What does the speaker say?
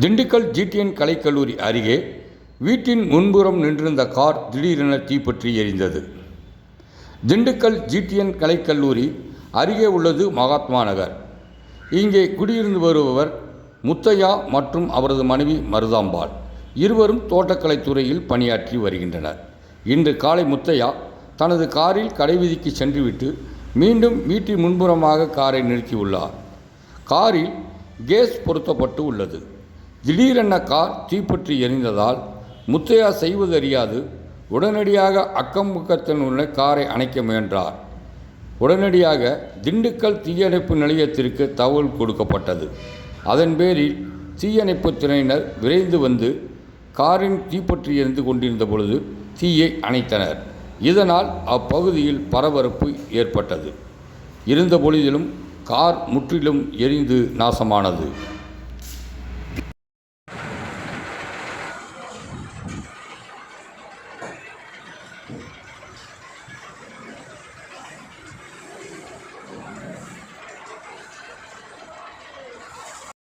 Dindigul GTN கலைக்கல்லூரி அருகே வீட்டின் முன்புறம் நின்றிருந்த கார் திடீரென தீப்பற்றி எரிந்தது. திண்டுக்கல் ஜிடிஎன் கலைக்கல்லூரி அருகே உள்ளது மகாத்மா நகர். இங்கே குடியிருந்து வருபவர் முத்தையா மற்றும் அவரது மனைவி மருதாம்பாள் இருவரும் தோட்டக்கலைத் துறையில் பணியாற்றி வருகின்றனர். இன்று காலை முத்தையா தனது காரில் கடைவீதிக்கு சென்றுவிட்டு மீண்டும் வீட்டின் முன்புறமாக காரை நிறுத்தியுள்ளார் காரில் கேஸ் பொருத்தப்பட்டு உள்ளது. திடீரென கார் தீப்பற்றி எரிந்ததால் முத்தையா செய்வதறியாது உடனடியாக அக்கம் பக்கத்தில் உள்ள காரை அணைக்க முயன்றார். உடனடியாக திண்டுக்கல் தீயணைப்பு நிலையத்திற்கு தகவல் கொடுக்கப்பட்டது. அதன் பேரில் தீயணைப்புத் துறையினர் விரைந்து வந்து காரின் தீப்பற்றி எரிந்து கொண்டிருந்த பொழுது தீயை அணைத்தனர். இதனால் அப்பகுதியில் பரபரப்பு ஏற்பட்டது. இருந்த பொழுதிலும் கார் முற்றிலும் எரிந்து நாசமானது.